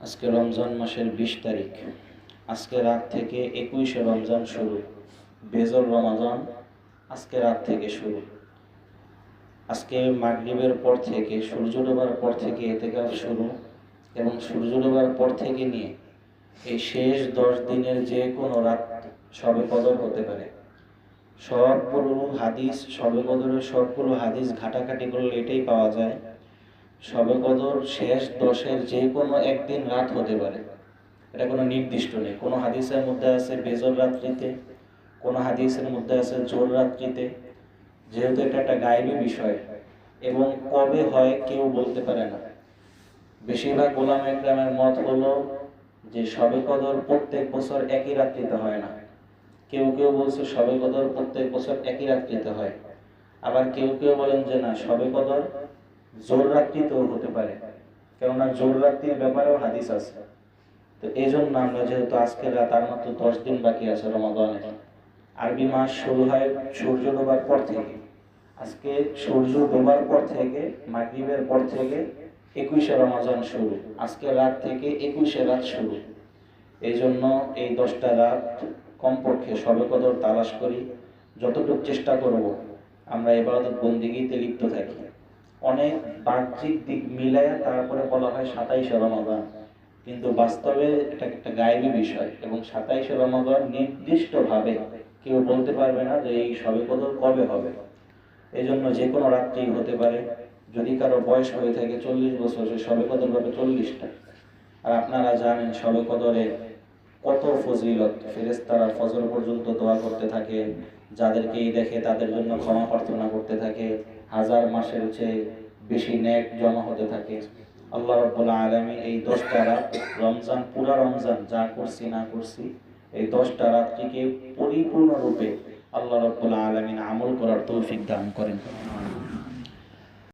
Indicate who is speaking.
Speaker 1: আজকে রমজান মাসের বিশ তারিখ। আজকে রাত থেকে একুশে রমজান শুরু। বেজর রমাজান আজকে রাত থেকে শুরু। আজকে মাগরিবের পর থেকে, সূর্য ডোবার পর থেকে এতেকাল শুরু এবং সূর্য ডোবার পর থেকে নিয়ে এই শেষ দশ দিনের যে কোনো রাত সবে কদর হতে পারে। সব সবগুলো হাদিস, সবে কদরের সবগুলো হাদিস ঘাটাঘাটি করলে এটাই পাওয়া যায়। সবে কদর শেষ দশের যে কোনো একদিন রাত হতে পারে। এটা কোনো নির্দিষ্ট নেই। কোনো হাদিসের মধ্যে আছে বেজর রাত্রিতে, কোনো হাদিসের মধ্যে আছে জোর রাত্রিতে। যেহেতু এটা একটা গায়েবী বিষয়, এবং কবে হয় কেউ বলতে পারে না। বেশিরভাগ গোলাম একরামের মত হলো যে সবে কদর প্রত্যেক বছর একই রাত্রিতে হয় না। কেউ কেউ বলছে সবে কদর প্রত্যেক বছর একই রাত্রিতে হয়। আবার কেউ কেউ বলেন যে না সবে কদর জোর রাত্রিতেও হতে পারে। কেননা জোর রাত্রির ব্যাপারেও হাদিস আছে। তো এই জন্য আমরা যেহেতু আজকের রাত আর মাত্র দশ দিন বাকি আছে রমাদানের, আরবি মাস শুরু হয় সূর্য ডোবার পর থেকে। আজকে সূর্য ডোবার পর থেকে, মাগরিবের পর থেকে একুশে রমাজান শুরু। আজকে রাত থেকে একুশে রাত শুরু। এই জন্য এই দশটা রাত কমপক্ষে সবে কদর তালাশ করি। যতটুকু চেষ্টা করব, আমরা এবাদত বন্দিগিতে লিপ্ত থাকি। অনেক বাহ্যিক দিক মিলাইয়া তারপরে বলা হয় সাতাইশে রমাদান। কিন্তু বাস্তবে এটা একটা গায়েবী বিষয় এবং সাতাইশে রমাদান নির্দিষ্টভাবে কেউ বলতে পারবে না যে এই সবে কদর কবে হবে। এই জন্য যে কোনো রাত্রি হতে পারে। যদি কারও বয়স হয়ে থাকে চল্লিশ বছর, সে সবে কদর হবে চল্লিশটা। আর আপনারা জানেন সবে কদরে কত ফজিলত। ফেরেস্তারা ফজর পর্যন্ত দোয়া করতে থাকে। যাদেরকেই দেখে তাদের জন্য ক্ষমা প্রার্থনা করতে থাকে। হাজার মাসের চেয়ে বেশি ন্যাক জমা হতে থাকে। আল্লাহ রব্বুল আলমী এই দশটা রাত, রমজান, পুরা রমজান যা করছি না করছি, এই দশটা রাত্রিকে পরিপূর্ণরূপে আল্লাহ রব্বুল আলমিন আমল করার তৌফিক দান করেন।